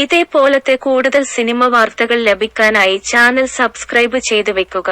ഇതേപോലത്തെ കൂടുതൽ സിനിമ വാർത്തകൾ ലഭിക്കാനായി ചാനൽ സബ്സ്ക്രൈബ് ചെയ്തു വെക്കുക.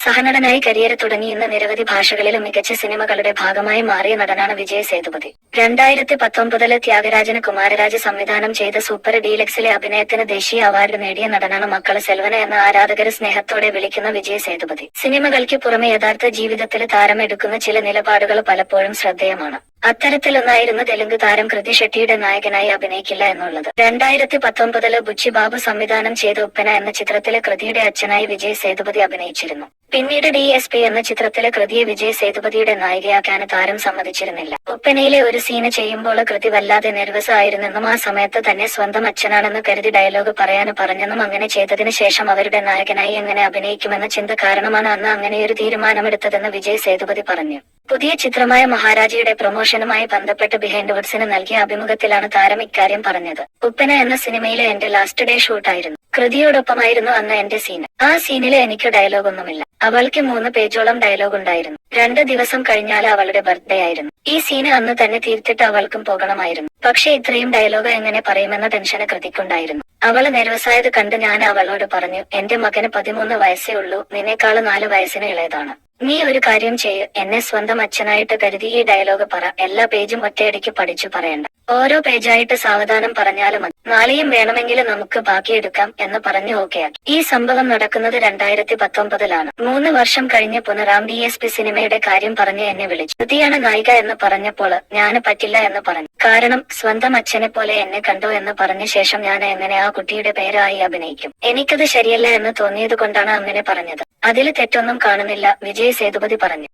സഹനടനായി കരിയർ തുടങ്ങി ഇന്ന് നിരവധി ഭാഷകളിലും മികച്ച സിനിമകളുടെ ഭാഗമായി മാറിയ നടനാണ് വിജയ് സേതുപതി. രണ്ടായിരത്തി പത്തൊമ്പതിൽ ത്യാഗരാജന് കുമാരരാജ് സംവിധാനം ചെയ്ത സൂപ്പർ ഡീലക്സിലെ അഭിനയത്തിന് ദേശീയ അവാർഡ് നേടിയ നടനാണ് മക്കൾ സെൽവന എന്ന ആരാധകര് സ്നേഹത്തോടെ വിളിക്കുന്ന വിജയ് സേതുപതി. സിനിമകൾക്ക് പുറമെ യഥാർത്ഥ ജീവിതത്തിൽ താരമെടുക്കുന്ന ചില നിലപാടുകൾ പലപ്പോഴും ശ്രദ്ധേയമാണ്. അത്തരത്തിലൊന്നായിരുന്നു തെലുങ്ക് താരം കൃതി ഷെട്ടിയുടെ നായകനായി അഭിനയിക്കില്ല എന്നുള്ളത്. രണ്ടായിരത്തി പത്തൊമ്പതിൽ ബുച്ചി ബാബു സംവിധാനം ചെയ്ത ഉപ്പന എന്ന ചിത്രത്തിലെ കൃതിയുടെ അച്ഛനായി വിജയ് സേതുപതി അഭിനയിച്ചിരുന്നു. പിന്നീട് ഡി എസ് പി എന്ന ചിത്രത്തിലെ കൃതിയെ വിജയ് സേതുപതിയുടെ നായികയാക്കാൻ താരം സമ്മതിച്ചിരുന്നില്ല. ഉപ്പനയിലെ ഒരു സീന് ചെയ്യുമ്പോൾ കൃതി വല്ലാതെ നെർവസ് ആയിരുന്നെന്നും ആ സമയത്ത് തന്നെ സ്വന്തം അച്ഛനാണെന്ന് കരുതി ഡയലോഗ് പറയാൻ പറഞ്ഞെന്നും അങ്ങനെ ചെയ്തതിനു ശേഷം അവരുടെ നായകനായി എങ്ങനെ അഭിനയിക്കുമെന്ന ചിന്ത കാരണമാണ് അന്ന് അങ്ങനെയൊരു തീരുമാനമെടുത്തതെന്ന് വിജയ് സേതുപതി പറഞ്ഞു. പുതിയ ചിത്രമായ മഹാരാജയുടെ പ്രൊമോഷനുമായി ബന്ധപ്പെട്ട് ബിഹൈൻഡ് വുഡ്സിന് നൽകിയ അഭിമുഖത്തിലാണ് താരം ഇക്കാര്യം പറഞ്ഞത്. ഉപ്പന എന്ന സിനിമയിലെ എന്റെ ലാസ്റ്റ് ഡേ ഷൂട്ടായിരുന്നു കൃതിയോടൊപ്പമായിരുന്നു അന്ന് എന്റെ സീൻ ആ സീനിൽ എനിക്ക് ഡയലോഗൊന്നുമില്ല അവൾക്ക് മൂന്ന് പേജോളം ഡയലോഗ് ഉണ്ടായിരുന്നു. രണ്ട് ദിവസം കഴിഞ്ഞാൽ അവളുടെ ബർത്ത്ഡേ ആയിരുന്നു. ഈ സീന് അന്ന് തന്നെ തീർത്തിട്ട് അവൾക്കും പോകണമായിരുന്നു. പക്ഷെ ഇത്രയും ഡയലോഗ് എങ്ങനെ പറയുമെന്ന ടെൻഷന് കൃതിക്കുണ്ടായിരുന്നു. അവൾ നെർവസായത് കണ്ട് ഞാൻ അവളോട് പറഞ്ഞു എന്റെ മകന് പതിമൂന്ന് വയസ്സേ ഉള്ളൂ. നിന്നേക്കാൾ നാല് വയസ്സിന് ഇളയതാണ്. നീ ഒരു കാര്യം ചെയ്യ്. എന്നെ സ്വന്തം അച്ഛനായിട്ട് കരുതി ഈ ഡയലോഗ് പറ. എല്ലാ പേജും ഒറ്റയടിക്ക് പഠിച്ചു പറയണ്ട. ഓരോ പേജായിട്ട് സാവധാനം പറഞ്ഞാലും മതി. നാളെയും വേണമെങ്കിൽ നമുക്ക് ബാക്കിയെടുക്കാം എന്ന് പറഞ്ഞു ഓക്കെയാക്കി ഈ സംഭവം നടക്കുന്നത് രണ്ടായിരത്തി പത്തൊമ്പതിലാണ് മൂന്ന് വർഷം കഴിഞ്ഞ് പുനറാം ഡി എസ് പി സിനിമയുടെ കാര്യം പറഞ്ഞ് എന്നെ വിളിച്ചു. കൃതിയാണ് നായിക എന്ന് പറഞ്ഞപ്പോൾ ഞാൻ പറ്റില്ല എന്ന് പറഞ്ഞു. കാരണം സ്വന്തം അച്ഛനെ പോലെ എന്നെ കണ്ടോ എന്ന് പറഞ്ഞ ശേഷം ഞാൻ എങ്ങനെ ആ കുട്ടിയുടെ പേരായി അഭിനയിക്കും? എനിക്കത് ശരിയല്ല എന്ന് തോന്നിയത് കൊണ്ടാണ് അങ്ങനെ പറഞ്ഞത്. അതിൽ തെറ്റൊന്നും കാണുന്നില്ല വിജയ് സേതുപതി പറഞ്ഞു.